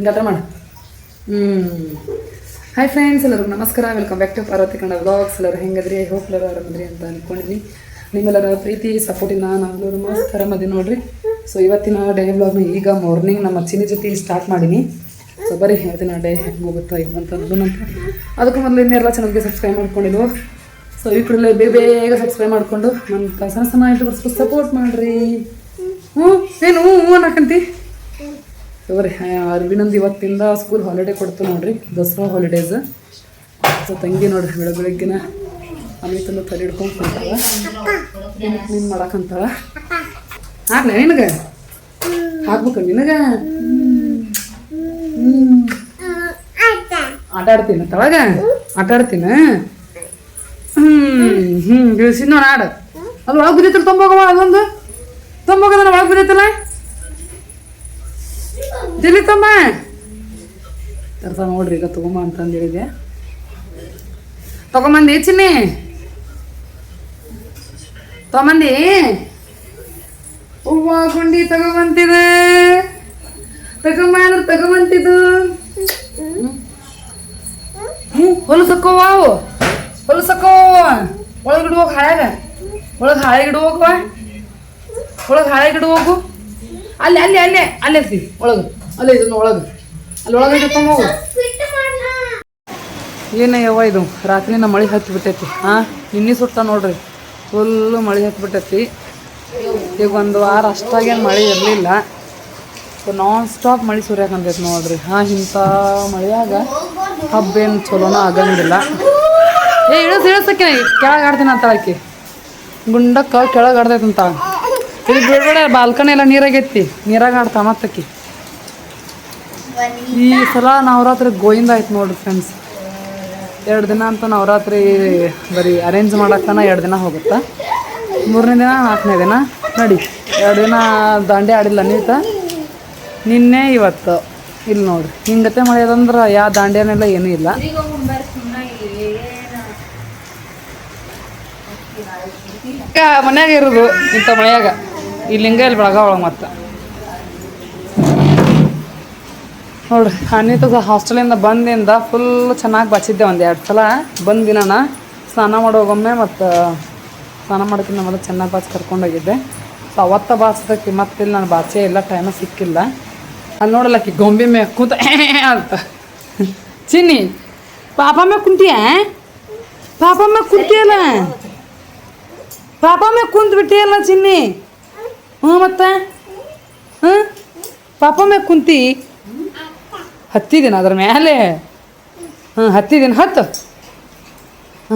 ಹಿಂಗಾತ್ರ ಮಾಡು. ಹ್ಞೂ hi friends ಎಲ್ಲರಿಗೂ ನಮಸ್ಕಾರ. Welcome back to Parvathi Kannada vlogs ಎಲ್ಲರೂ ಹೆಂಗದ್ರಿ? ಹೋಪ್ ಎಲ್ಲರೂ ಆರಾಮದ್ರಿ ಅಂತ ಅಂದ್ಕೊಂಡಿದ್ದೀನಿ ನಿಮ್ಮೆಲ್ಲರ ಪ್ರೀತಿ ಸಪೋರ್ಟಿನ ನಾವೆಲ್ಲರೂ ಮಸ್ತ್ ಆರಾಮದಿ ನೋಡ್ರಿ. ಸೊ ಇವತ್ತಿನ ಡೇ ವ್ಲಾಗ್ನ ಈಗ ಮಾರ್ನಿಂಗ್ ನಮ್ಮ ಅಚ್ಚಿನ ಜೊತೆ ಸ್ಟಾರ್ಟ್ ಮಾಡೀನಿ. ಸೊ ಬರೀ ಹೇಳ್ತೀನಿ ಡೇ ಹೆಂಗೆ ಹೋಗುತ್ತಾ ಇದು ಅಂತ. ಅದಕ್ಕೂ ಮೊದಲು ಇನ್ನೆಲ್ಲ ಚಾನಲ್ಗೆ ಸಬ್ಸ್ಕ್ರೈಬ್ ಮಾಡ್ಕೊಂಡಿದ್ವು ಸೊ ಈ ಕೂಡಲೇ ಬೇಗ ಬೇಗ ಸಬ್ಸ್ಕ್ರೈಬ್ ಮಾಡಿಕೊಂಡು ನನ್ನ ಸಣ್ಣ ಸಣ್ಣ ಸಪೋರ್ಟ್ ಮಾಡಿರಿ. ಹ್ಞೂ ಏನು ಹ್ಞೂ ಅನ್ನಕಂತಿ ಸರಿ ಅರ್ವಿನಂದು ಇವತ್ತಿಂದ ಸ್ಕೂಲ್ ಹಾಲಿಡೇ ಕೊಡ್ತು ನೋಡ್ರಿ, ದಸರಾ ಹಾಲಿಡೇಸ್ ಸೊ ತಂಗಿ ನೋಡ್ರಿ ಬೆಳಗ್ಗೆ ಬೆಳಗ್ಗಿನ ಅಮಿತನ್ನು ತಲೆ ಹಿಡ್ಕೊಂಡು ಕುಂತಾಳ. ನೀನು ಮಾಡಕ್ಕಂತಾಳ ಹಾಕ್ಲ ನಿನಗೆ? ಹಾಕ್ಬೇಕು ನಿನಗೆ. ಆಟ ಆಡ್ತೀನಿ ತಳಗ ಆಟ ಆಡ್ತೀನ. ಹ್ಮ್ ಹ್ಮ್ ಗಿಳಿಸಿದ್ ನೋಡಿ ಆಡ. ಅದು ಒಳಗೆ ಬಿದ್ದೈತಲ್ಲ ತೊಂಬೋಗವ ಅದೊಂದು? ತೊಂಬೋಗದ ಒಳಗೆ ಬಿದ್ದೈತಲ್ಲ? ಜಲ್ಲಿ ತರ್ತಾ ನೋಡ್ರಿ ಈಗ ತಗೊಂಬ ಅಂತಂದು ಹೇಳಿದೆ ತಗೊಂಬಂದಿ ಚಿನ್ನಿ. ತಗೊಂಬಂದಿ. ಹೂವ ಗುಂಡಿ ತಗೊಂಬಂತಿದೆ ತಗೊಂಬ ಅಂದ್ರೆ ತಗೊಂಬಂತಿದ್ದು ಹ್ಞೂ ಹೊಲಸಕ್ಕೋ ಅವು ಒಳಗಿಡ ಒಳಗೆ ಇಡುವಾಗ ಹಾಳ್ಯಾಗ. ಒಳಗೆ ಹಾಳೆ ಹೋಗುವ ಒಳಗೆ ಹಾಳೆ ಗಿಡ ಹೋಗು. ಅಲ್ಲಿ ಅಲ್ಲಿ ಅಲ್ಲೇ ಅಲ್ಲೇ ಸಿ ಒಳಗೆ. ಅಲ್ಲೇ ಇದನ್ನ ಒಳಗೆ. ಅಲ್ಲಿ ಒಳಗೆ ಐತೆ ಹೋಗು. ಏನಯ್ಯವ್ವ ಯವ್ವ ಇದು? ರಾತ್ರಿನ ಮಳೆ ಹತ್ತಿ ಬಿಟ್ಟೈತಿ. ಹಾಂ ನಿನ್ನೆ ಸುಟ್ಟ ನೋಡ್ರಿ. ಫುಲ್ಲು ಮಳೆ ಹತ್ತಿ ಬಿಟ್ಟೈತಿ. ಈಗ ಒಂದು ವಾರ ಅಷ್ಟಾಗೇನು ಮಳೆ ಇರಲಿಲ್ಲ. ಸೊ ನಾನ್ ಸ್ಟಾಪ್ ಮಳೆ ಸುರಿಯಾಕಂತೈತಿ ನೋಡ್ರಿ. ಹಾಂ ಇಂಥ ಮಳೆಯಾಗ ಹಬ್ಬೇನು ಚಲೋನ ಆಗಂಗಿಲ್ಲ. ಏ, ಇಳಿಸ್ ಇಳಿಸಕ್ಕೆ ಕೆಳಗೆ ಆಡ್ತೀನಿ ಅಂತ ಆಕಿ. ಗುಂಡಕ್ಕ ಕೆಳಗೆ ಆಡ್ತೈತಂತ. ಇಲ್ಲಿ ಬಿಡ್ಬೇಡ ಬಾಲ್ಕನಿ ಎಲ್ಲ ನೀರಾಗೈತಿ. ನೀರಾಗ ಆಡ್ತಾ ಮತ್ತಕ್ಕಿ ಈ ಸಲ ನವರಾತ್ರಿ ಗೋಯಿಂದ ಆಯ್ತು ನೋಡ್ರಿ ಫ್ರೆಂಡ್ಸ್ ಎರಡು ದಿನ ಅಂತ ನವರಾತ್ರಿ ಬರೀ ಅರೇಂಜ್ ಮಾಡಕ್ಕನ ಎರಡು ದಿನ ಹೋಗುತ್ತೆ? ಮೂರನೇ ದಿನ ನಾಲ್ಕನೇ ದಿನ? ನಡಿ. ಎರಡು ದಿನ ದಾಂಡೆ ಆಡಿಲ್ಲ ನೀತ? ನಿನ್ನೆ ಇವತ್ತು. ಇಲ್ಲಿ ನೋಡ್ರಿ. ಹಿಂಗತೆ ಮಳೆಯದಂದ್ರೆ ಯಾವ ದಾಂಡ್ಯನೆಲ್ಲ ಏನೂ ಇಲ್ಲ. ಮನ್ಯಾಗ ಇರೋದು ಇಂಥ ಮಳೆಯಾಗ ಇಲ್ಲಿ ಹಿಂಗೆ ಇಲ್ಲಿ ಬೆಳಗಾವಳ ಒಳಗೆ ಮತ್ತೆ. ನೋಡ್ರಿ, ಅನಿತ ಹಾಸ್ಟೆಲಿಂದ ಬಂದಿಂದ ಫುಲ್ ಚೆನ್ನಾಗಿ ಬಚ್ಚಿದ್ದೆ ಒಂದು ಎರಡು ಸಲ. ಬಂದ ದಿನನ ಸ್ನಾನ ಮಾಡೋಗೊಮ್ಮೆ ಮತ್ತು ಸ್ನಾನ ಮಾಡೋಕ್ಕಿಂತ ಮೊದಲು ಚೆನ್ನಾಗಿ ಬಾಚಿ ಕರ್ಕೊಂಡೋಗಿದ್ದೆ ಸೊ ಅವತ್ತ ಬಾಚ್ದಕ್ಕೆ ಮತ್ತಿಲ್ಲ ನಾನು ಬಾಚೇ ಇಲ್ಲ ಟೈಮ ಸಿಕ್ಕಿಲ್ಲ. ಅಲ್ಲಿ ನೋಡಲ್ಲಕ್ಕಿ ಗೊಂಬೆ ಮೇ ಕೂತ ಅಂತ. ಚಿನ್ನಿ, ಪಾಪ ಮೇ ಕುಂತಿಯ? ಪಾಪ ಮೇ ಕುಂತಿಯಲ್ಲ? ಪಾಪ ಮೇ ಕುಂತ ಬಿಟ್ಟಿಯಲ್ಲ ಚಿನ್ನಿ? ಹ್ಞೂ ಮತ್ತೆ? ಹ್ಞೂ ಪಾಪ ಮೇ ಕುಂತಿ? ಹತ್ತಿದ್ದೀನಿ ಅದ್ರ ಮೇಲೆ ಹ್ಞೂ ಹತ್ತಿದ್ದೀನಿ ಹತ್ತು.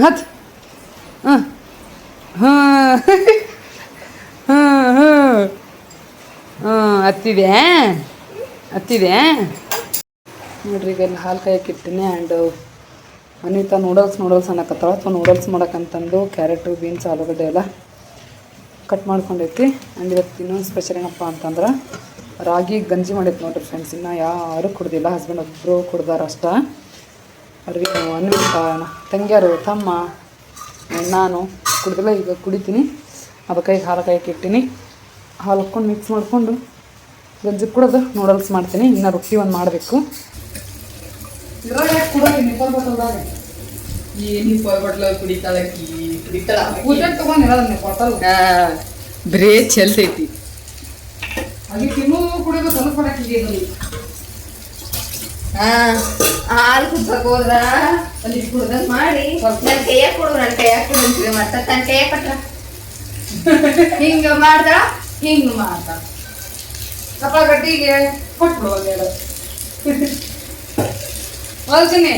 ಹತ್ತು. ಹ್ಞೂ ಹ್ಞೂ ಹ್ಞೂ ಹ್ಞೂ ಹ್ಞೂ ಹತ್ತಿದೆ. ಹತ್ತಿದೆ. ನೋಡ್ರಿ, ಈಗ ಇಲ್ಲಿ ಹಾಲು ಕಾಯಕ್ಕೆ ಇಟ್ಟಿನಿ ಆ್ಯಂಡ್ ಅನಿತಾ ನೂಡಲ್ಸ್ ನೂಡಲ್ಸ್ ಅನ್ನಕತ್ತಾಳ. ಸೊ ನೂಡಲ್ಸ್ ಮಾಡೋಕ್ಕಂತಂದು ಕ್ಯಾರೆಟು, ಬೀನ್ಸ್, ಆಲೂಗಡ್ಡೆ ಎಲ್ಲ ಕಟ್ ಮಾಡ್ಕೊಂಡೈತಿ. ಆ್ಯಂಡ್ ಇವತ್ತು ಇನ್ನೊಂದು ಸ್ಪೆಷಲ್ ಏನಪ್ಪ ಅಂತಂದ್ರೆ ರಾಗಿ ಗಂಜಿ ಮಾಡೈತೆ ನೋಡ್ರಿ ಫ್ರೆಂಡ್ಸ್ ಇನ್ನು ಯಾರು ಕುಡ್ದಿಲ್ಲ ಹಸ್ಬೆಂಡ್ ಒಬ್ಬರು ಕುಡ್ದಾರ ಅಷ್ಟ. ಅವ್ರಿಗೆ ಅನ್ವಿತ ತಂಗಿಯರು ತಮ್ಮ ನಾನು ಕುಡ್ದಿಲ್ಲ ಈಗ ಕುಡಿತೀನಿ. ಅದಕ್ಕಾಗಿ ಹಾಲು ಕಾಯಕ್ಕೆ ಇಟ್ಟಿನಿ ಹಾಲು ಹಾಕ್ಕೊಂಡು ಮಿಕ್ಸ್ ಮಾಡಿಕೊಂಡು ಗಂಜಿ ಕುಡಿದು ನೂಡಲ್ಸ್ ಮಾಡ್ತೀನಿ. ಇನ್ನು ರೊಟ್ಟಿ ಒಂದು ಮಾಡಬೇಕು. ಕುಡಿತಾಳ ಬರೇ ಚೆಲ್ತೈತಿ ಹಾಗೆ ತಿನ್ನು ಕುಡಿಯೋದು ಸ್ವಲ್ಪ ಹಾಕಿದೆ ಹಾ ಹಾಲು ಕುಡ್ಸಕ್ ಹೋದ್ರ? ಅಲ್ಲಿ ಮಾಡಿ. ನನ್ನ ಕೈಯ ಕೊಡು ನನ್ನ ಕೈಯ ಕೊಡು ಮತ್ತ ತನ್ನ ಕೈಯ ಕೊಟ್ರ? ಹಿಂಗ ಮಾಡ್ದ? ಹಿಂಗ ಮಾಡ್ದ. ಕಪ್ಪ ಗಟ್ಟಿಗೆ ಕೊಟ್ಬಿಡು ಹೋಲ್ತೀನಿ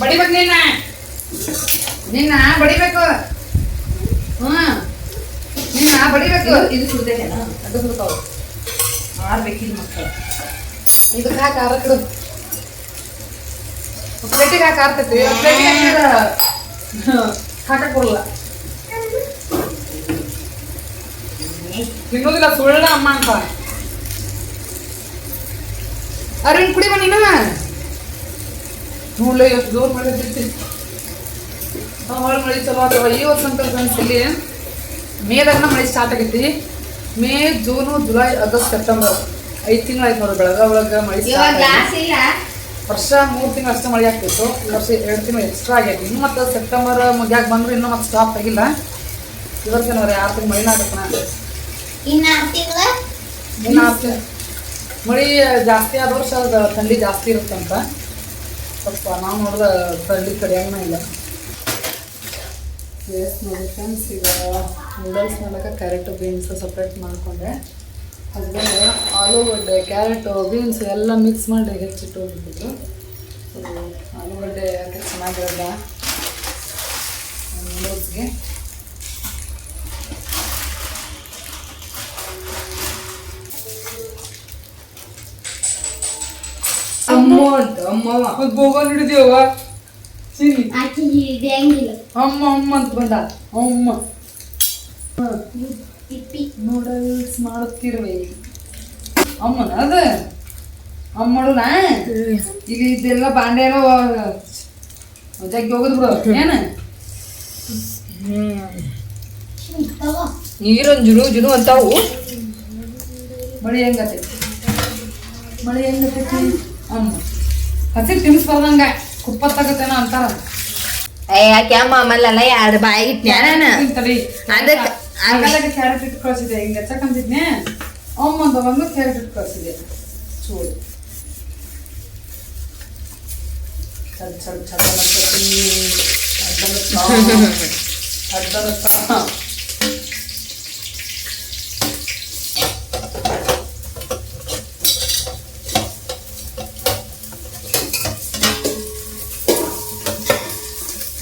ಬಡಿಬೇಕು ನಿನ್ನ. ನಿನ್ನ ಬಡಿಬೇಕು. ಹ್ಞೂ ನಿನ್ನ ಬಡಿಬೇಕು. ಇದು ಕುಡ್ದೇನ ಅದು ಬಿಡ್ತಾವ ಆರ್ಬೇಕಿಲ್ಲ ಮಕ್ಕಳು. ಇದಕ್ಕೆ ಹಾಕಿ ಆರಕ್ಕಿಡು. ಪ್ಲೇಟಿಗೆ ಹಾಕಿ ಆರ್ತೈತಿ. ಪ್ಲೇಟಿಗೆ ಬರಲ್ಲ ತಿನ್ನೋದಿಲ್ಲ, ಸುಳ್ಳ ಅಮ್ಮ ಅಂತ. ಅರಿನ್ ಕುಡಿವ ಬನ್ನಿ ನೋಡ್ಲ, ಇವತ್ತು ಜೋರ್ ಮಳೆ ಬಿಡ್ತೀನಿ ಭಾಳ ಮಳೆ ಚಲೋ ಆದವ ಈ ವರ್ಷ ಅಂತ ಮೇದಾಗನ ಮಳೆ ಸ್ಟಾರ್ಟ್ ಆಗೈತಿ. May June July August September. ಐದು ತಿಂಗಳಾಯ್ತು ಆಯ್ತು ಬೆಳಗ್ಗೆ ಒಳಗೆ ಮಳೆ ವರ್ಷ ಮೂರು ತಿಂಗಳು ಅಷ್ಟೇ ಮಳೆ ಆಗ್ತಿತ್ತು. ಈ ವರ್ಷ ಎರಡು ತಿಂಗಳು ಎಕ್ಸ್ಟ್ರಾ ಆಗೈತಿ ಇನ್ನು ಮತ್ತೆ ಸೆಪ್ಟೆಂಬರ್ ಮುಗಿಯಾಗಿ ಬಂದರೂ ಇನ್ನೂ ಮತ್ತೆ ಸ್ಟಾಪ್ ಆಗಿಲ್ಲ. ಈ ವರ್ಷ ನೋಡ್ರಿ ಆರು ತಿಂಗಳು ಮಳೆ ಆಗುತ್ತೆ ಇನ್ನ ಆರು ಮಳಿ ಜಾಸ್ತಿ ಆದ ವರ್ಷ ಅದು ಥಂಡಿ ಜಾಸ್ತಿ ಇರುತ್ತಂತ. ಸ್ವಲ್ಪ ನಾವು ನೋಡಿದ ಥಂಡಿ ಕಡಿಯಂಗನ ಇಲ್ಲ. ಎಸ್ ನೋಡಿ ಫ್ರೆಂಡ್ಸ್ ಈಗ ನೂಡಲ್ಸ್ ಮಾಡಕ್ಕೆ ಕ್ಯಾರೆಟು ಬೀನ್ಸ್ ಸಪ್ರೇಟ್ ಮಾಡಿಕೊಂಡೆ. ಹಸ್ಬೆಂಡ್ ಆಲೂಗಡ್ಡೆ ಕ್ಯಾರೆಟು ಬೀನ್ಸ್ ಎಲ್ಲ ಮಿಕ್ಸ್ ಮಾಡಿ ಹೆಚ್ಚಿಟ್ಟು ಹೋಗಿಬಿಟ್ಟು ಆಲೂಗಡ್ಡೆ ಯಾಕೆ ಚೆನ್ನಾಗಿರಲ್ಲ ನೂಡಲ್ಸ್ಗೆ ಅಮ್ಮ ಅಂತ ಅಮ್ಮ ಅದು ಹಿಡಿದೀವ ಸಿರಿ. ಆಕಿ ಹಿಡಿಯಂಗಿಲ್ಲ ಅಮ್ಮ ಅಮ್ಮ ಅಂತ ಬಂದ. ಅಮ್ಮ. ಇಪ್ಪಿ ನೂಡಲ್ಸ್ ಮಾಡುತ್ತಿರುವೆ ಅಮ್ಮನ ಅದ? ಅಮ್ಮ ಮಾಡೋಣ ಈಗ ಇದೆಲ್ಲ ಬಾಂಡೆ ಎಲ್ಲ ಜಗ್ಗಿ ಹೋಗುದು ಬಿಡು. ಏನ? ನೀರೊಂದು ಜುನು ಜುನು ಅಂತಾವು. ಮಳಿ ಹೆಂಗತೈತಿ? ಮಳಿ ಹೆಂಗತೈತಿ? ಅಮ್ಮ. ಹಸಿ ತಿನ್ಸ್ಬಾರ್ದಂಗ. ಕುಪ್ಪ ತಗತೇನ ಅಂತಾರ ಯಾಕೆ ಅಮ್ಮ ಆಮೇಲೆಲ್ಲ ಎರಡು ಬಾಯಿಗೆ ತಡಿ ಅದಕ್ಕೆ- ಆಗಲಾಗ ಕ್ಯಾರೆಟ್ ಇಟ್ಟು ಕಳ್ಸಿದೆ ಹಿಂಗ ಹೆಚ್ಚಕಂತಿದ್ನೆ ಅಮ್ಮಂದ ಒಂದು ಕ್ಯಾರೆಟ್ ಇಟ್ಟು ಕಳ್ಸಿದೆ ಚೂರು ಚಲ್ ಚಲ್ ಚಲ್ ಅನ್ಸತಿ ಅಡ್ಡಲತ್ತ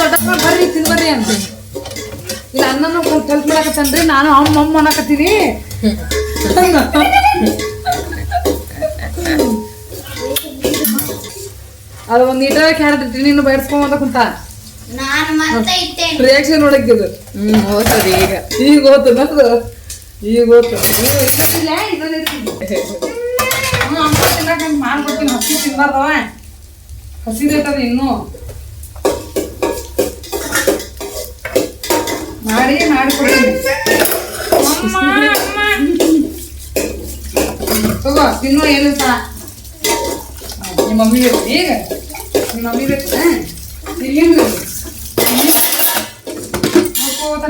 ದೊಡ್ಡಪ್ಪ ಬರ್ರಿ ತಿನ್ ಬರ್ರಿ ಅಂತ. ಇಲ್ಲ ಅನ್ನನು ಹೆಲ್ಪ್ ಮಾಡಕತ್ತನ್ರಿ ನಾನು ಅಮ್ಮ ಅಮ್ಮ ಅನ್ನಕತ್ತೀನಿ. ಅದು ಒಂದು ನೀಟ ಕ್ಯಾರೆಟ್ ಇಟ್ಟು ನೀನು ಬಯಸ್ಕೊಂಬಂದ ಕುಂತ. ರಿಯಾಕ್ಷನ್ ನೋಡಕ್ಕಿದು ಹ್ಮ್. ಹೋಗ್ತದೆ ಈಗ. ಈಗ ಹೋತು ನಮ್ದು ಈಗ ಹಂಗೆ ಮಾಡ್ಕೊಡ್ತೀನಿ ಹಸಿ ತಿನ್ಬಾರ್ದವ ಹಸಿದೈತದ ಇನ್ನೂ. ಮಾಡಿ ಮಾಡಿಕೊಡ್ತೀನಿ ತಗೋ ತಿನ್ನು ಏನಿಲ್ಲ ನಿಮ್ಮ ಮಮ್ಮಿ ಈಗ? ನಿಮ್ಮ ಮಮ್ಮಿ ಬೇಕು ಇಲ್ಲಿಂದ ನೋಡ್ಕೋತ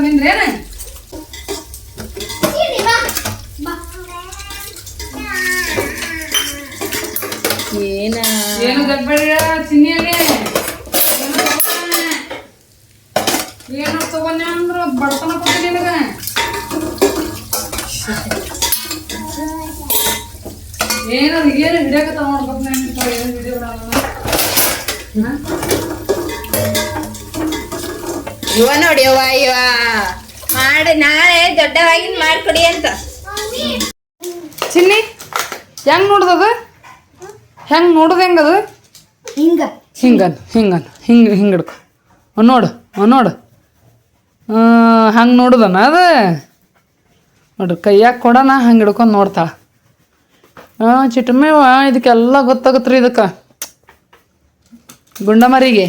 ಏನ? ಏನು ಗಡ್ಬಡಿ ಚಿನ್ನಿಯಲ್ಲಿ ಏನು ತಗೊಂಡೆ ಅಂದ್ರೆ ಬಡತನ ನಿನಗ? ಏನು ಏನು ಹಿಡಿಯಕ್ಕೆ ತಗೊಂಡ್ಬೇಕು ನಾನು ಏನು ಹಿಡಿಯ ಇವ ನೋಡಿ ಅವ್ವ ಇವ. ಮಾಡಿ ನಾಳೆ ದೊಡ್ಡವಾಗಿ ಮಾಡ್ಕೊಡಿ ಅಂತ. ಚಿನ್ನಿ ಹೆಂಗ್ ನೋಡ್ದದ? ಹೆಂಗ್ ನೋಡುದು ಹೆಂಗದು ಹಿಂಗ. ಹಿಂಗನ್ ಹಿಂಗನ್ ಹಿಂಗೆ ಹಿಂಗೆ ಹಿಡ್ಕೊ. ಅವ್ನ್ ನೋಡು ಅವ್ನ್ ನೋಡು. ಹಂಗೆ ನೋಡುದನ ಅದು? ನೋಡ್ರಿ ಕೈಯಾಗ ಕೊಡನ ಹಂಗೆ ಹಿಡ್ಕೊಂಡು ನೋಡ್ತಾಳ. ಹಾಂ ಚಿಟ್ಟಮೇವ ಇದಕ್ಕೆಲ್ಲ ರೀ ಇದಕ್ಕೆ. ಗುಂಡಮರಿಗೆ.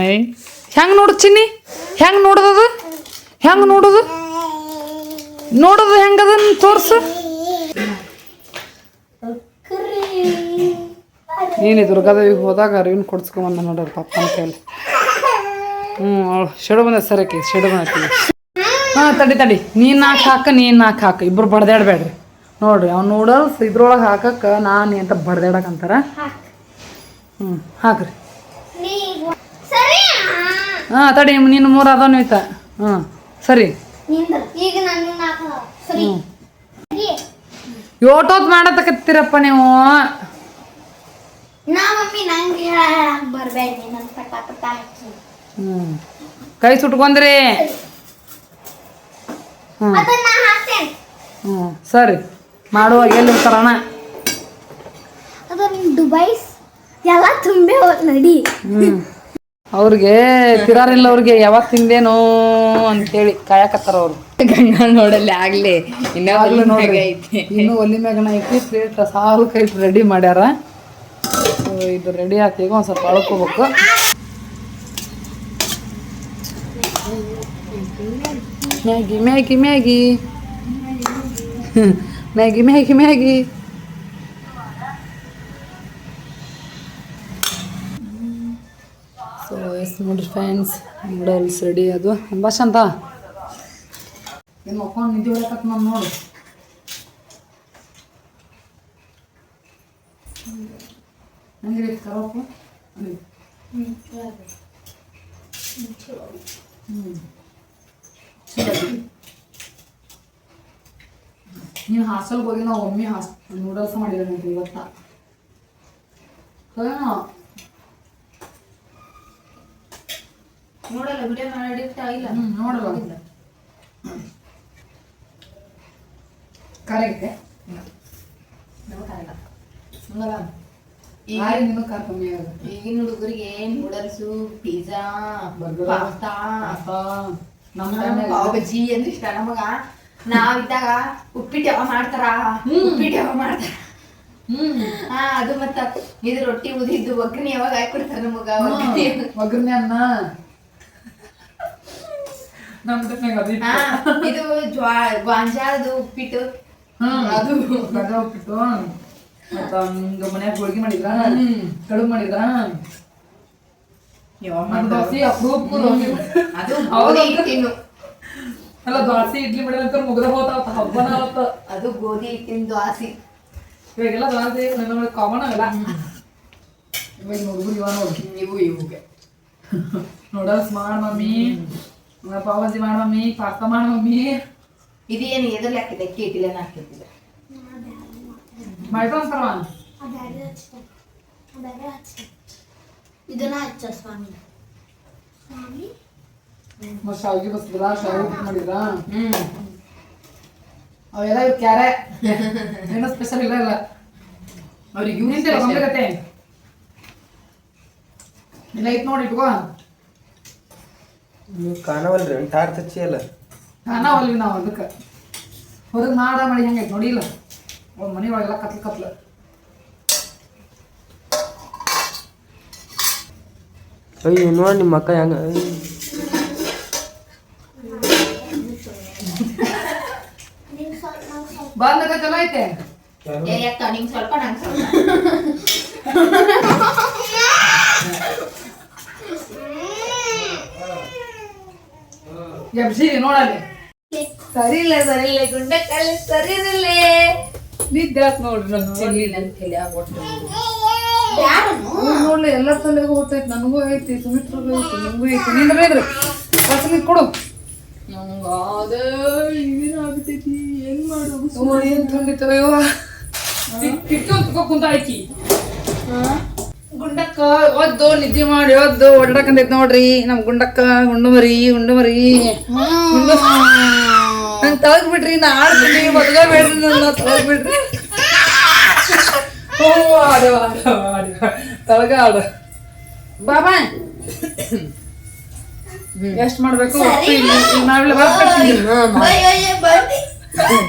ಐ ಹೆಂಗೆ ನೋಡು ಚಿನ್ನಿ? ಹೆಂಗೆ ನೋಡುದದು? ಹೆಂಗೆ ನೋಡುದು? ನೋಡೋದು ಹೆಂಗದ ತೋರ್ಸು. ನೀನು ದುರ್ಗಾದೇವಿಗೆ ಹೋದಾಗ ಅರಿವಿನ ಕೊಡ್ಸ್ಕೊಂಬಂದ ಪಾಪ ಅಂತ ಹೇಳಿ. ಹ್ಞೂ ಅವಳು ಶೆಡು ಬಂದ ಸರಕ್ಕೆ, ಶೆಡು ಬಂದ ಹಾಂ, ತಡಿ ತಡಿ. ನೀನು ನಾಲ್ಕು ಹಾಕ, ನೀನು ನಾಲ್ಕು ಹಾಕ. ಇಬ್ರು ಬಡ್ದಾಡ್ಬೇಡ್ರಿ. ನೋಡ್ರಿ, ಅವ್ನು ನೂಡಲ್ಸ್ ಇದ್ರೊಳಗೆ ಹಾಕಕ್ಕೆ ನಾನು ಅಂತ ಬಡ್ದಾಡಕ್ಕೆ ಅಂತಾರ? ಹ್ಞೂ ಹಾಕ್ರಿ. ಹಾಂ, ತಡಿ ನೀನು ಮೂರು ಅದಾವ ನೀತ ಹಾಂ ಸರಿ. ಹ್ಞೂ ಯೋಟೋತ್ ಮಾಡತಕತ್ತೀರಪ್ಪ ನೀವು. ನಾ ಮಮ್ಮಿ ನಂಗೆ ಹೇಳಕ್ ಬರ್ಬೇಡಿ ನನ್ ಪಟ ಪಟ ಹಾಕಿ. ಹ್ಞೂ ಕೈ ಸುಟ್ಕೊಂಡ್ರಿ. ಹ್ಞೂ ಅದನ್ನ ಹಾಕ್ತೇನೆ. ಹ್ಞೂ ಸರಿ. ಮಾಡುವಾಗ ಎಲ್ಲಿ ಅದು ನಿಮ್ ದುಬೈಸ್ ಎಲ್ಲ ತುಂಬೆ ಹೋದ್ ನಡಿ. ಹ್ಞೂ ಅವ್ರಿಗೆ ತಿರಾರಿಲ್ಲ ಅವ್ರಿಗೆ ಯಾವಾಗ ತಿಂದೇನೋ ಅಂತೇಳಿ ಕಾಯಕತ್ತಾರ ಅವ್ರು. ಗಂಗ ನೋಡಲ್ಲಿ ಆಗ್ಲಿ ಇನ್ನೂ ನೋಡ್ರಿ. ಐತಿ. ಇನ್ನು ಒಲಿ ಮ್ಯಾಗನ ಐತಿ ಪ್ಲೇಟ್ ಸಾಲು ಕೈ ರೆಡಿ ಮಾಡ್ಯಾರ. ಇದು ರೆಡಿ ಆಗಿ ಈಗ ಒಂದು ಸ್ವಲ್ಪ ಅಳ್ಕೋಬೇಕು Maggi Maggi Maggi Maggi Maggi Maggi so yes ನೋಡ್ರಿ ಫ್ರೆಂಡ್ಸ್ ನೂಡಲ್ಸ್ ರೆಡಿ ಅದು ಭಾಷ ಅಂತ ಏನು ಮಕ್ಕೊಂಡು ನಿದ್ದೆ ಹೊಡಕತ್ ನಾನು ನೋಡು ಹಂಗೆ ಕರೋಕು ನೀನು ಹಾಸ್ಟೆಲ್ಗೆ ಹೋಗಿ ನಾವು ಒಮ್ಮೆ ಹಾಸ್ ನೂಡಲ್ಸ್ ಮಾಡಿರೋಣ ಇವತ್ತ ಏನೋ ನೋಡಲ್ಲ ವಿಡಿಯೋ ಮಾಡಿರ್ತಾ ಇಲ್ಲ. ನೋಡಲ್ಲ ಕರೆಕ್ಟೆ ಹಂಗಲ್ಲ ಈಗ ಆರಿ ಖಾರ ಕಮ್ಮಿ ಆಗುತ್ತೆ ಈಗಿನ ಹುಡುಗರಿಗೆ noodles pizza. Pasta pav bhaji ಅಂದ್ರೆ ಇಷ್ಟ. ನಮಗ ನಾವಿದ್ದಾಗ ಉಪ್ಪಿಟ್ಟು ಯಾವ ಮಾಡ್ತಾರ? ಉಪ್ಪಿಟ್ಟು ಯಾವ ಮಾಡ್ತಾರ? ಹ್ಮ್. ಹಾ ಅದು ಮತ್ತ ಇದು ರೊಟ್ಟಿ ಉದಿದ್ದು ಒಗ್ಗರಣೆ ಯಾವಾಗ ಹಾಕೊಡ್ತಾರ ನಮಗ ಒಗ್ಗರಣೆ. ಅನ್ನ. ಇದು ಜ್ವಾ ಗಾಂಜಾದು ಉಪ್ಪಿಟ್ಟು. ಹ್ಮ್. ಅದು. ಉಪ್ಪಿಟ್ಟು. ಮತ್ತ ಮನ್ಯಾಗ ಹೋಳಿಗೆ ಮಾಡಿದ್ರ. ಕಡುಬು ಮಾಡಿದ್ರ? ದೋಸೆ ಅಪ್ರೂಪ ದೋಸೆ. ಗೋಧಿ ಅಲ್ಲ ದ್ವಾಸಿ ಇಡ್ಲಿ ಮಾಡಿದಂತ ಮುಗ್ದ ಹೋತಾವತ್ತ ಹಬ್ಬನ ಅವತ್ತ ಅದು ಗೋಧಿ ಹಿಟ್ಟಿನ ದ್ವಾಸಿ ಇವಾಗೆಲ್ಲ ದ್ವಾಸಿ ನನ್ನ ಕಾಮನ್ ಆಗಲ್ಲ. ಇವಾಗ ನೋಡ್ಬು ಇವ ನೋಡಿ. ನೀವು ಇವುಗೆ. ನೂಡಲ್ಸ್ ಮಾಡ್ ಮಮ್ಮಿ. ಪಾವಜಿ ಮಾಡ್ ಮಮ್ಮಿ ಪಾಸ್ತಾ ಮಾಡ್ ಮಮ್ಮಿ. ಇದೇನು ಎದುರು ಹಾಕಿದ್ದೆ? ಕೇಟಿಲ್ಲ ಹಾಕಿದ್ದಿಲ್ಲ? ಮಾಡ್ತಾ ಅಂತಾರ ಇದನ್ನ ಹಚ್ಚ ಸ್ವಾಮಿ. ಸ್ವಾಮಿ? ಮತ್ತೆ ಶಾವಿಗೆ ಬಸ್ದ್ರ ಶಾವಿಗೆ ಮಾಡಿದ್ರ? ಹ್ಮ್. ಅವೆಲ್ಲ ಇವ್ ಕ್ಯಾರೆ. ಏನೋ ಸ್ಪೆಷಲ್ ಇಲ್ಲ ಇಲ್ಲ ಅವ್ರಿಗೆ ಇವ್ರಿಂದ ಬಂದಿರತ್ತೆ ಇಲ್ಲ ಐತ್ ನೋಡಿ ಇಟ್ಕೋ. ಕಾಣವಲ್ರಿ ಟಾರ್ ತಚ್ಚಿ ಅಲ್ಲ ಕಾಣವಲ್ರಿ ನಾವು ಅದಕ್ಕೆ. ಹೊರಗೆ ಮಾಡ ಮಾಡಿ ಹೆಂಗೈತೆ ನೋಡಿ ಇಲ್ಲ. ಅವ್ರ ಮನೆ ಒಳಗೆಲ್ಲ ಕತ್ಲು ಕತ್ಲ. ಅಯ್ಯೋ ನೋಡಿ ನಿಮ್ಮ ಅಕ್ಕ ಹೆಂಗ? ಬಂದಾಗ ಚಲೋ ಐತೆ? ಏ ಯಾಕ ನಿಂಗೆ ಸ್ವಲ್ಪ ನಂಗೆ ಸ್ವಲ್ಪ. ಎಬ್ಸಿ ನೋಡಲ್ಲಿ. ಸರಿ ಇಲ್ಲ ಸರಿ ಇಲ್ಲ ಗುಂಡ ಕಳ್ಳಿ ಸರಿ ನೋಡ್ರಿ ನನ್ನ ಚೆಲ್ಲಿ ನನ್ನ ತಲೆ ಆಗ್ಬಿಟ್ಟು ನೋಡ್ಲಿ ಎಲ್ಲ ತಲೆಗೂ ಹೊಟ್ಟೈತಿ ನನಗೂ ಐತಿ ಸುಮಿತ್ರಗೂ ಐತಿ ನಿಮಗೂ ಐತಿ. ನಿಂದ್ರೆ ಇದ್ರಿ ಕೊಡು. ಕೊಡು ಏನ್ ಮಾಡೋದು ಓ ಏನ್ ಕಿಟ್ಟು ಅಂತ ಆಕಿ ಗುಂಡಕ್ಕ. ಒದ್ದು ನಿದ್ದೆ ಮಾಡಿ ಒದ್ದು ಒಡ್ಡಕಂತೈತಿ ನೋಡ್ರಿ. ನಮ್ ಗುಂಡಕ್ಕ ಗುಂಡು ಮರಿ ಗುಂಡು ಮರಿ ಗುಂಡು ನಂಗೆ ತಳಗ್ ಬಿಡ್ರಿ ನಾ ಆಡ್ತೀನಿ ಮದ್ಗ ಬೇಡ್ರಿ ನನ್ನ ತಳಗ್ ಬಿಡ್ರಿ ಓ ಆಡು ಆಡು ಆಡು ತಳಗ ಆಡು. ಬಾಬಾ ಎಷ್ಟ್ ಮಾಡ್ಬೇಕು?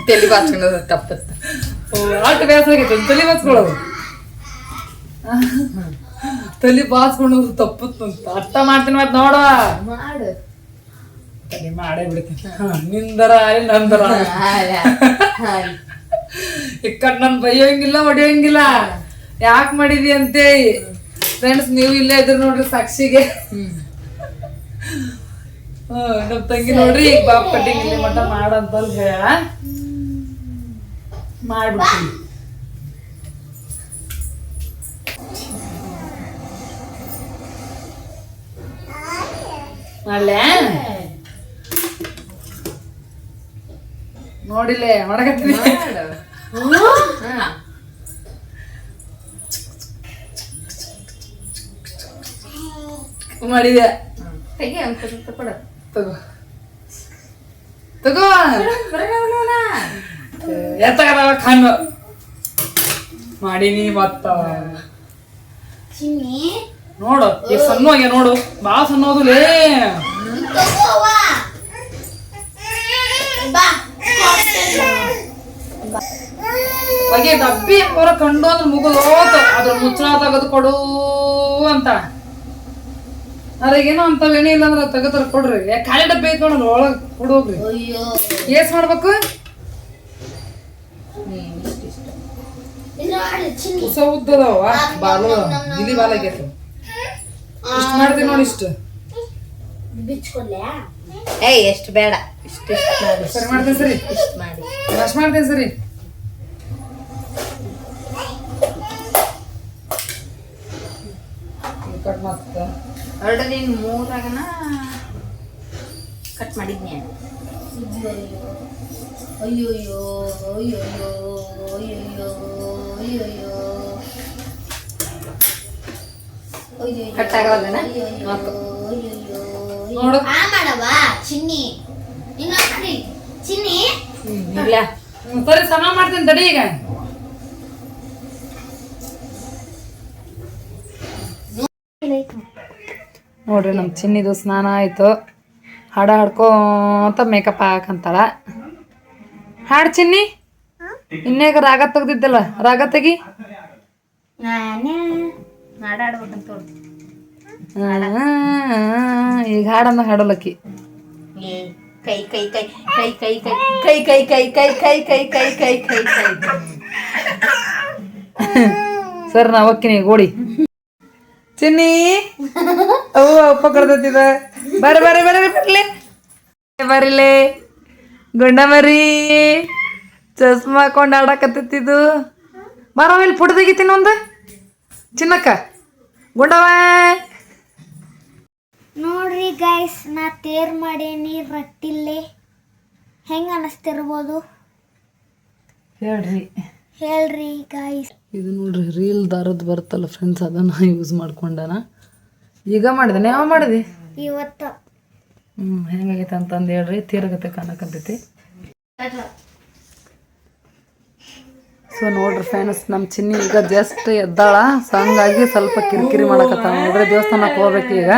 ತಲೆ ಬಾಚ್ಕೊಂಡು ತಪ್ಪ ಆಟ ಬೇಸರ ಆಗೈತೆ ತಲೆ ಬಾಚ್ಕೊಳ್ಳೋದು. ತಲೆ ಬಾಚ್ಕೊಳ್ಳೋದು ತಪ್ಪತ್ತಂತ. ಅರ್ಥ ಮಾಡ್ತೀನಿ ಮತ್ ನೋಡ ಮಾಡು. ತಲೆ ಮಾಡೇ ಬಿಡ್ತೀನಿ. ನಿಂದರ ಆಯ್ ನಂದರ. ಇಕ್ಕಟ್ ನನ್ ಬೈಯೋಂಗಿಲ್ಲ ಹೊಡಿಯೋಂಗಿಲ್ಲ ಯಾಕೆ ಮಾಡಿದಿ ಅಂತೇಳಿ. ಫ್ರೆಂಡ್ಸ್ ನೀವು ಇಲ್ಲೇ ಇದ್ರು ನೋಡ್ರಿ ಸಾಕ್ಷಿಗೆ. ನಮ್ ತಂಗಿ ನೋಡ್ರಿ ಈಗ ಬಾಪ್ ಕಟ್ಟಿಂಗ್ ಇಲ್ಲಿ ಮಟ್ಟ ಮಾಡಂತಂದ್ ಹೇಳ. ಮಾಡ್ಬಿಡ್ತೀನಿ. ಮಾಡ್ಲೆ? ನೋಡಿಲ್ಲೇ ಮಾಡಕತ್ತೀನಿ ಮಾಡಿದೆ ತೆಗಿ ಅಂತ ತಗೋ. ಕಣ್ಣು. ಮಾಡೀನಿ ಮತ್ತ. ಚಿನ್ನಿ. ನೋಡು ಈಗ ಸಣ್ಣ ನೋಡು. ಭಾಳ ಸಣ್ಣ ಹೋದಲೇ ಬಾ. ಹಾಗೆ ಡಬ್ಬಿ ಹೊರ ಕಂಡು ಅಂದ್ರೆ ಮುಗಿದು ಹೋತ. ಅದ್ರ ಮುಚ್ಚಳ ತೆಗೆದು ಕೊಡು ಅಂತ. ಅದ್ರಾಗೇನೋ ಅಂತವೇನೇ ಇಲ್ಲ ಅಂದ್ರೆ ತೆಗೆದ್ರ ಕೊಡ್ರಿ. ಯಾಕೆ ಖಾಲಿ ಡಬ್ಬಿ ಐತ್ ನೋಡ್ರಿ ಒಳಗೆ ಕೊಡೋಗ್ರಿ ಏಸ್ ಮಾಡ್ಬೇಕು? ಹೊಸ ಉದ್ದದವ. ಬಾಲು ಗಿಲಿ ಬಾಲ ಆಗೈತೆ ಇಷ್ಟು ಮಾಡ್ತೀವಿ ನೋಡಿ ಇಷ್ಟು. ಬಿಚ್ಕೊಡ್ಲೆ? ಏಯ್ ಎಷ್ಟು ಬೇಡ. ಇಷ್ಟು ಇಷ್ಟು ಮಾಡಿ. ಸರಿ ಮಾಡ್ತೀನಿ ಸರಿ. ಇಷ್ಟು ಮಾಡಿ. ಮಾಡ್ತೀನಿ ಸರಿ. ಕಟ್ ಮಾಡ್ತ ಹೊರಡ ನೀನು ಮೂರಾಗನ ಕಟ್ ಮಾಡಿದ್ನಿ. ಅಯ್ಯೋ ಅಯ್ಯೋಯ್ಯೋ ಅಯ್ಯೋಯ್ಯೋ ಅಯ್ಯೋಯ್ಯೋ. ಅಯ್ಯೋ ಕಟ್ ಆಗಲ್ಲ. ನೋಡು. ಆ ಮಾಡವ ಚಿನ್ನಿ. ಇನ್ನು ಮಾಡಿ ಚಿನ್ನಿ. ಇಲ್ಲ. ಹ್ಮ್, ಸರಿ ಸಮ ಮಾಡ್ತೀನಿ ತಡಿ ಈಗ. ನೋಡ್ರಿ ನಮ್ಮ ಚಿನ್ನಿದು ಸ್ನಾನ ಆಯ್ತು. ಹಾಡ ಹಾಡ್ಕೋತ ಮೇಕಪ್ ಹಾಕಂತಾಳ. ಹಾಡು ಚಿನ್ನಿ. ಇನ್ನೇಗ ರಾಗ ತೆಗ್ದಿದ್ದಲ್ಲ ರಾಗ ತೆಗಿ. ನಾನೇ ಹಾಡಾಡ್ಬೇಕಂತ. ಈಗ ಹಾಡನ್ನ ಹಾಡಲಕ್ಕಿ ಕೈ ಕೈ ಕೈ ಕೈ ಕೈ ಕೈ ಕೈ ಕೈ ಕೈ ಕೈ ಕೈ ಕೈ ಕೈ ಕೈ ಕೈ ಕೈ ಸರ್ ನಾ ಒಕ್ಕಿನಿ ಗೋಡಿ ಚಿನ್ನಿ ಅವು ಅಪ್ಪ ಕಡ್ದತ್ತಿದ ಬರ್ರಿ ಬರ್ರಿ ಬರ್ರಿ ಬರ್ಲಿ ಬರಿಲೆ ಗುಂಡ ಮರಿ ಚಸ್ಮಾ ಹಾಕೊಂಡು ಆಡಕತ್ತಿದ್ದು ಬರೋ ಇಲ್ಲಿ ಪುಡ್ದಾಗಿತ್ತೀನಿ ಒಂದು ಚಿನ್ನಕ್ಕ ಗುಂಡವ ನೋಡ್ರಿ ಗೈಸ್ ನಾ ತೇರ್ ಮಾಡೇನಿ ರಟ್ಟಿಲ್ಲೇ. ಹೆಂಗ ಅನಿಸ್ತಿರ್ಬೋದು? ಹೇಳ್ರಿ. ಹೇಳ್ರಿ ಗೈಸ್ ಇದು ನೋಡ್ರಿ ರೀಲ್ ದಾರದ್ ಬರ್ತಲ್ಲ ಫ್ರೆಂಡ್ಸ್ ಅದನ್ನ ಯೂಸ್ ಮಾಡ್ಕೊಂಡನ. ಈಗ ಮಾಡಿದೆ ಯಾವ ಮಾಡಿದೆ? ಇವತ್ತು. ಹ್ಞೂ ಹೆಂಗಾಗೈತೆ ಅಂತಂದು ಹೇಳ್ರಿ ತೀರಗತೆ ಕಾಣಕತ್ತೈತಿ ಸೊ ನೋಡ್ರಿ ಫ್ರೆಂಡ್ಸ್ ನಮ್ಮ ಚಿನ್ನಿ ಈಗ ಜಸ್ಟ್ ಎದ್ದಾಳ ಸೊ ಹಂಗಾಗಿ ಸ್ವಲ್ಪ ಕಿರಿಕಿರಿ ಮಾಡಕತ್ತಾಳ. ನೋಡ್ರಿ ದೇವಸ್ಥಾನಕ್ಕೆ ಹೋಗ್ಬೇಕು ಈಗ.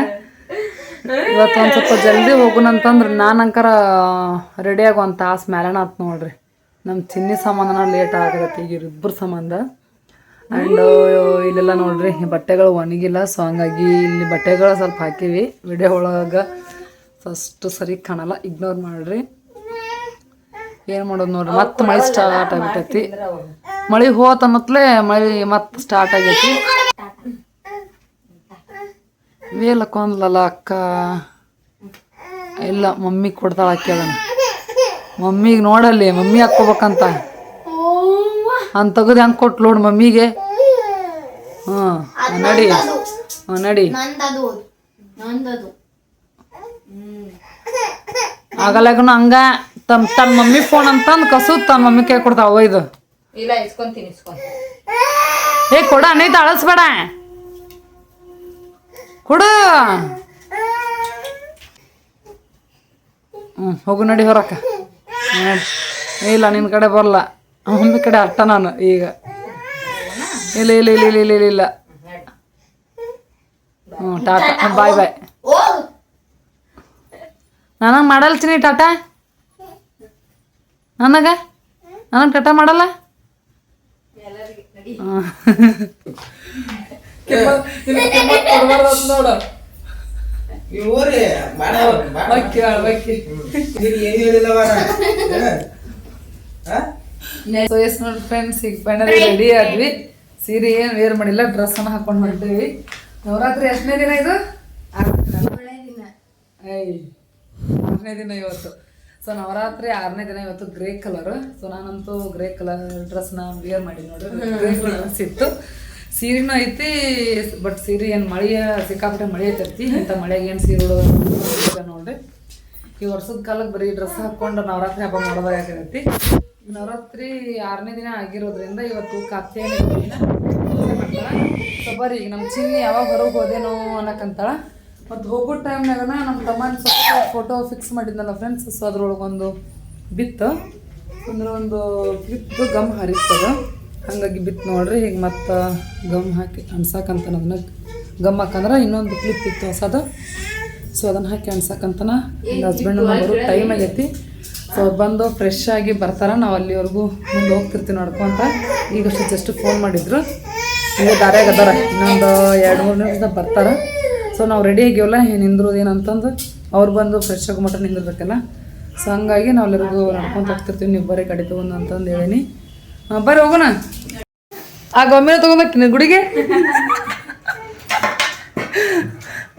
ಇವತ್ತು ಒಂದು ಸ್ವಲ್ಪ ಜಲ್ದಿ ಹೋಗೋಣ ಅಂತಂದ್ರೆ ನಾನು ಅಂಕರ ರೆಡಿ ಆಗೋ ಒಂದು ತಾಸು ಮ್ಯಾಲೇನ ಆತ್ ನೋಡ್ರಿ. ನಮ್ಮ ಚಿನ್ನಿ ಸಂಬಂಧನ ಲೇಟ್ ಆಗತ್ತೆ ಈಗ ಇಬ್ಬರ ಸಂಬಂಧ ಆ್ಯಂಡ್ ಇಲ್ಲೆಲ್ಲ ನೋಡ್ರಿ ಬಟ್ಟೆಗಳು ಒಣಗಿಲ್ಲ ಸೊ ಹಂಗಾಗಿ ಇಲ್ಲಿ ಬಟ್ಟೆಗಳು ಸ್ವಲ್ಪ ಹಾಕಿವಿ. ವಿಡಿಯೋ ಒಳಗೆ ಫಸ್ಟ್ ಸರಿ ಕಾಣಲ್ಲ ಇಗ್ನೋರ್ ಮಾಡ್ರಿ. ಏನು ಮಾಡೋದು ನೋಡ್ರಿ ಮತ್ತೆ ಮಳೆ ಸ್ಟಾರ್ಟ್ ಆಗಿಬಿಟ್ಟೈತಿ. ಮಳೆ ಹೋತ ಅನ್ನತ್ಲೆ ಮಳೆ ಮತ್ತೆ ಸ್ಟಾರ್ಟ್ ಆಗೈತಿ. ವೇಲಕ್ಕೊಂದ್ಲಲ್ಲ ಅಕ್ಕ ಇಲ್ಲ ಮಮ್ಮಿಗೆ ಕೊಡ್ತಾಳ ಕೇಳೋಣ ಮಮ್ಮಿಗೆ ನೋಡಲ್ಲಿ ಮಮ್ಮಿ ಹಾಕ್ಕೋಬೇಕಂತ ಅಂತ ತೆಗೆದು ಹೆಂಗೆ ಕೊಟ್ಟು ನೋಡು ಮಮ್ಮಿಗೆ ಹ್ಞೂ ನಡಿ ಹ್ಞೂ ನಡಿ ನಂದದು ನಂದದು ಆಗಲಾಗನು ಹಂಗ ತಮ್ಮ ತನ್ನ ಮಮ್ಮಿ ಫೋನ್ ಅಂತಂದು ಕಸು ತನ್ನ ಮಮ್ಮಿ ಕೈ ಕೊಡ್ತಾವ ಇದು ಇಲ್ಲ ಇಸ್ಕೊಂತೀನಿ ಇಸ್ಕೊಂತೀನಿ ಏ ಕೊಡ ಅನೈತ ಅಳಸ್ಬೇಡ ಕೊಡು ಹ್ಞೂ ಹೋಗು ನಡಿ ಹೊರಕ್ಕ. ಇಲ್ಲ ನಿನ್ನ ಕಡೆ ಬರಲ್ಲ ಮಮ್ಮಿ ಕಡೆ ಅಟ್ಟ ನಾನು ಈಗ. ಇಲ್ಲ ಇಲ್ಲ ಇಲ್ಲ ಇಲ್ಲ ಇಲ್ಲ ಇಲ್ಲ. ಇಲ್ಲ ಹ್ಞೂ ಟಾಟಾ ಬಾಯ್ ಬಾಯ್. ನನಗೆ ಮಾಡಲ್ತೀನಿ ಟಾಟಾ? ನನಗೆ? ನನಗೆ ಟಾಟಾ ಮಾಡಲ್ಲ? ನೋಡು. ಇವ್ರಿ ಮಾಡ ಬಕ್ಕಿ ಬಕ್ಕಿ ಏನು ಸೊ ಎಸ್ ನೋಡಿ ಫ್ರೆಂಡ್ಸ್ ಈಗ ಫೈನಲಿ ರೆಡಿ ಆದ್ವಿ. ಸೀರೆ ಏನು ವೇರ್ ಮಾಡಿಲ್ಲ ಡ್ರೆಸ್ ಅನ್ನ ಹಾಕೊಂಡು ಹೊರಟೇವಿ. ನವರಾತ್ರಿ ಎಷ್ಟನೇ ದಿನ ಇದು? ಆರನೇ ದಿನ ಇವತ್ತು. ಸೊ ನವರಾತ್ರಿ ಆರನೇ ದಿನ ಇವತ್ತು ಗ್ರೇ ಕಲರ್ ಸೊ ನಾನಂತೂ ಗ್ರೇ ಕಲರ್ ಡ್ರೆಸ್ನ ವೇರ್ ಮಾಡಿ ನೋಡ್ರಿ. ಗ್ರೇ ಕಲರ್ ಇತ್ತು ಸೀರೆನೂ ಐತಿ ಬಟ್ ಸೀರೆ ಏನು ಮಳೆ ಸಿಕ್ಕಾಪಟ್ಟೆ ಮಳೆ ಐತೈತಿ, ಇಂಥ ಮಳೆಗೆ ಏನು ಸೀರೆ ಉಡೋದು ನೋಡ್ರಿ. ಈ ವರ್ಷದ ಕಾಲಕ್ಕೆ ಬರೀ ಡ್ರೆಸ್ ಹಾಕ್ಕೊಂಡು ನವರಾತ್ರಿ ಹಬ್ಬ ಮಾಡೋದಾಗೈತಿ ನವರಾತ್ರಿ ಆರನೇ ದಿನ ಆಗಿರೋದ್ರಿಂದ ಇವತ್ತು ಕಾತ್ಯಾಯನಿ ದಿನ ಸೊ ಬರ್ರಿ ಈಗ ನಮ್ಮ ಚಿನ್ನಿ ಯಾವಾಗ ಹೊರಗೆ ಹೋದೇನೋ ಅನ್ನಕಂತಾಳ. ಮತ್ತು ಹೋಗೋ ಟೈಮ್ನಾಗನ ನಮ್ಮ ತಮ್ಮನ ಸ್ವಲ್ಪ ಫೋಟೋ ಫಿಕ್ಸ್ ಮಾಡಿದ್ನಲ್ಲ ಫ್ರೆಂಡ್ಸ್ ಸೊ ಅದ್ರೊಳಗೊಂದು ಬಿತ್ತು. ಅಂದ್ರೆ ಒಂದು ಕ್ಲಿಪ್ ಗಮ್ ಹರಿಸ್ತದ ಹಾಗಾಗಿ ಬಿತ್ತು ನೋಡ್ರಿ ಈಗ ಮತ್ತೆ ಗಮ್ ಹಾಕಿ ಅಣ್ಸಾಕಂತನ ಅದನ್ನ ಗಮ್ ಹಾಕಂದ್ರೆ ಇನ್ನೊಂದು ಕ್ಲಿಪ್ ಇತ್ತು ಹೊಸದು. ಸೊ ಅದನ್ನು ಹಾಕಿ ಅಣ್ಸಾಕಂತನ ಹಸ್ಬೆಂಡ್ ಅವರು ಟೈಮ್ ಆಗೈತಿ. ಸೊ ಬಂದು ಫ್ರೆಶ್ ಆಗಿ ಬರ್ತಾರ, ನಾವು ಅಲ್ಲಿವರೆಗೂ ಮುಂದೆ ಹೋಗ್ತಿರ್ತೀವಿ ನೋಡ್ಕೊಂತ ಈಗಷ್ಟು ಜಸ್ಟ್ ಫೋನ್ ಮಾಡಿದ್ರು. ಈಗ ದಾರ್ಯಾಗ ಅದಾರ. ಇನ್ನೊಂದು ಎರಡು ಮೂರು ನಿಮಿಷದಾಗ ಬರ್ತಾರೆ. ಸೊ ನಾವು ರೆಡಿ ಆಗ್ಯವಲ್ಲ ನಿಂದ್ರೋದು ಏನಂತಂದು ಅವ್ರು ಬಂದು ಫ್ರೆಶ್ ಆಗಿ ಮಟ್ಟ ನಿಂದಿರ್ಬೇಕಲ್ಲ. ಸೊ ಹಂಗಾಗಿ ನಾವು ಎಲ್ಲರಿಗೂ ನಡ್ಕೊಂತ ಹೋಗ್ತಿರ್ತೀವಿ, ನೀವು ಬರೀ ಕಡಿತು ಅಂತಂದು ಹೇಳೀನಿ. ಹಾಂ ಬರ್ರಿ ಹೋಗೋಣ ಆ ಗೊಂಬೆನ ತೊಗೊಂಬಕ್ಕಿನ ಗುಡಿಗೆ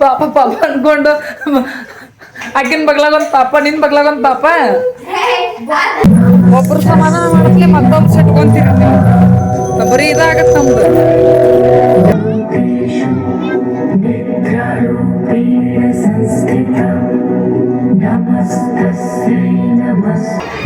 ಪಾಪ ಪಾಪ ಅನ್ಕೊಂಡು ಆಕಿನ ಬಗ್ಲಾಗ ಒಂದು ಪಾಪ ನಿನ್ ಬಗ್ಲಾಗ ಒಂದು ಪಾಪ ಒಬ್ರು ಸಮಾಧಾನ ಮಾಡಕ್ಕೆ ಮತ್ತೊಬ್ರು ಸಟ್ಕೊಂತೀರಿ ನೀವು ಬರೀ ಇದಾಗತ್ತೆ ನಮ್ದು ಸೊ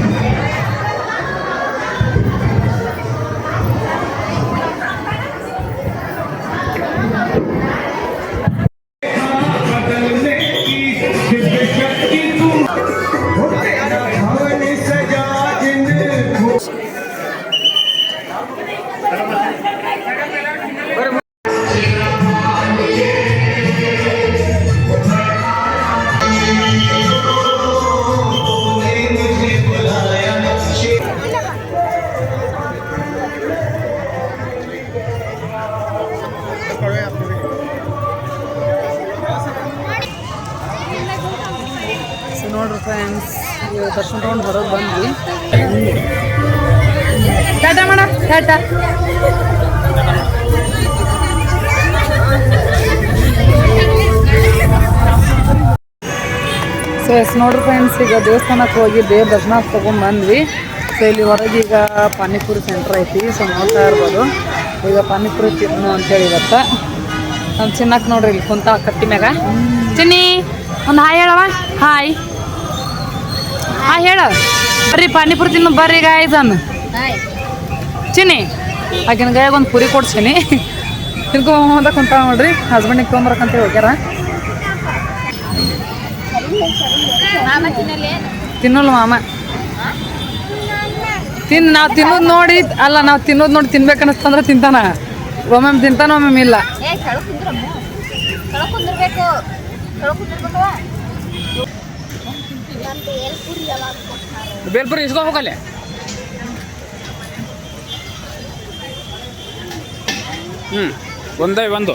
ಎಸ್ ನೋಡ್ರಿ ಫ್ರೆಂಡ್ಸ್ ಈಗ ದೇವಸ್ಥಾನಕ್ಕೆ ಹೋಗಿ ದೇವ್ರ ದರ್ಶನ ತೊಗೊಂಡ್ಬಂದ್ವಿ ಸೊ ಇಲ್ಲಿ ಹೊರಗೆ ಈಗ ಪಾನಿಪುರಿ ಸೆಂಟ್ರ್ ಐತಿ ಸೊ ನೋಡ್ತಾ ಇರ್ಬೋದು. ಈಗ ಪಾನಿಪುರಿ ತಿನ್ನು ಅಂತೇಳಿ ಇವತ್ತು. ನಮ್ಮ ಚಿನ್ನಕ್ಕೆ ನೋಡ್ರಿ ಇಲ್ಲಿ ಕುಂತ ಕಟ್ಟಿ ಮ್ಯಾಗ. ಚಿನ್ನಿ, ಒಂದು ಹಾಯ್ ಹೇಳವ ಹಾಯ್. ಹಾಯ್ ಹೇಳ. ಬರ್ರಿ, ಪಾನಿಪುರಿ ತಿನ್ನು, ಬರ್ರಿ ಈಗ ಇದನ್ನು ಚಿನ್ನಿ ಆಗಿನ ಗೈಯಾಗ ಒಂದು ಪುರಿ ಕೊಡ್ತೀನಿ ತಿನ್ಕೊಂಬ ಕುಂತ ನೋಡ್ರಿ ಹಸ್ಬೆಂಡಿಗೆ ತೊಗೊಂಬರಕಂತ ಹೋಗ್ಯಾರ. ತಿನ್ನಲ್ಲ ಮಾಮ. ತಿನ್ ನಾವು ತಿನ್ನೋದು ನೋಡಿ ಅಲ್ಲ ನಾವು ತಿನ್ನೋದು ನೋಡಿ ತಿನ್ಬೇಕನ್ನಿಸ್ತಂದ್ರೆ ತಿಂತಾನ. ಒಮ್ಮೊಮ್ಮೆ ತಿಂತಾನ ಒಮ್ಮೊಮ್ಮೆ ಇಲ್ಲ. ಬೇಲ್ಪುರಿ ಇಸ್ಕೊ ಹ್ಮ್ ಹ್ಞೂ ಒಂದೇ ಒಂದು.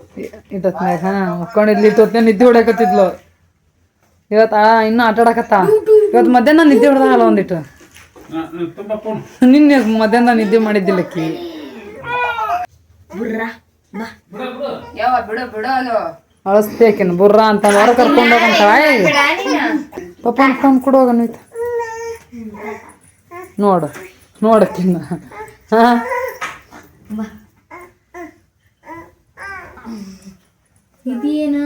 ಇಟ್ಟತ್ನಾಗ ಹಾಂ ಮುಕ್ಕೊಂಡಿದ್ಲಿ ಇಟ್ಟೊತ್ನ ನಿದ್ದೆ ಹೊಡ್ಯಾಕತ್ತಿದ್ಲು. ಇವತ್ತು ಆ ಇನ್ನೂ ಆಟ ಆಡಕತ್ತ? ಇವತ್ತು ಮಧ್ಯಾಹ್ನ ನಿದ್ದೆ ಹೊಡೆದಾಗಲ್ಲ ಒಂದಿಟ್ಟು. ನಿನ್ನೆ ಮಧ್ಯಾಹ್ನ ನಿದ್ದೆ ಮಾಡಿದ್ದಿಲ್ಲ ಅಕ್ಕಿ ಯಾವ ಬಿಡು ಬಿಡು ಅದು. ಅಳಸ್ಬೇಕಿನ್ ಬುರ್ರ ಅಂತ ಹೊರ ಕರ್ಕೊಂಡು ಹೋಗಂತ ಪಾಪ ಅನ್ಕೊಂಡು ಕೊಡು ಹೋಗಣ ನೋಡು ನೋಡಕ್ಕಿನ್ನ ಹಾ. ಇದೇನು